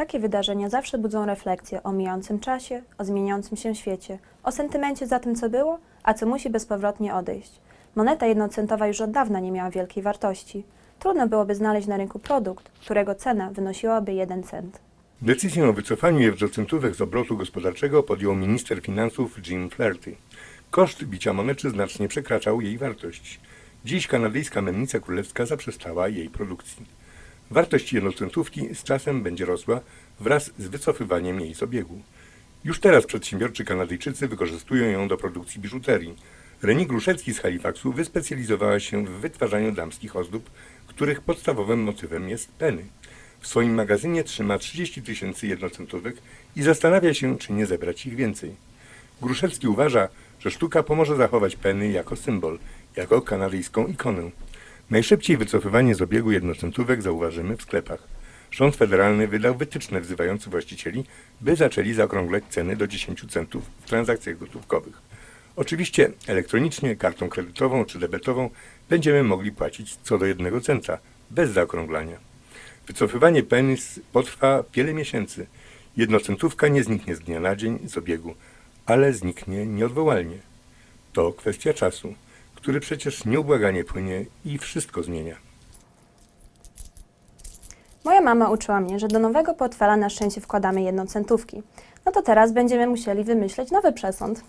Takie wydarzenia zawsze budzą refleksję o mijającym czasie, o zmieniającym się świecie, o sentymencie za tym, co było, a co musi bezpowrotnie odejść. Moneta jednocentowa już od dawna nie miała wielkiej wartości. Trudno byłoby znaleźć na rynku produkt, którego cena wynosiłaby jeden cent. Decyzję o wycofaniu jednocentówek z obrotu gospodarczego podjął minister finansów Jim Flaherty. Koszt bicia monety znacznie przekraczał jej wartość. Dziś kanadyjska mennica królewska zaprzestała jej produkcji. Wartość jednocentówki z czasem będzie rosła wraz z wycofywaniem jej z obiegu. Już teraz przedsiębiorczy Kanadyjczycy wykorzystują ją do produkcji biżuterii. Reni Gruszecki z Halifaxu wyspecjalizowała się w wytwarzaniu damskich ozdób, których podstawowym motywem jest peny. W swoim magazynie trzyma 30 tysięcy jednocentówek i zastanawia się, czy nie zebrać ich więcej. Gruszewski uważa, że sztuka pomoże zachować peny jako symbol, jako kanadyjską ikonę. Najszybciej wycofywanie z obiegu jednocentówek zauważymy w sklepach. Rząd federalny wydał wytyczne wzywające właścicieli, by zaczęli zaokrąglać ceny do 10 centów w transakcjach gotówkowych. Oczywiście elektronicznie, kartą kredytową czy debetową będziemy mogli płacić co do jednego centa, bez zaokrąglania. Wycofywanie penis potrwa wiele miesięcy. Jednocentówka nie zniknie z dnia na dzień z obiegu, ale zniknie nieodwołalnie. To kwestia czasu, który przecież nieubłaganie płynie i wszystko zmienia. Moja mama uczyła mnie, że do nowego portfela na szczęście wkładamy jednocentówki. No to teraz będziemy musieli wymyśleć nowy przesąd.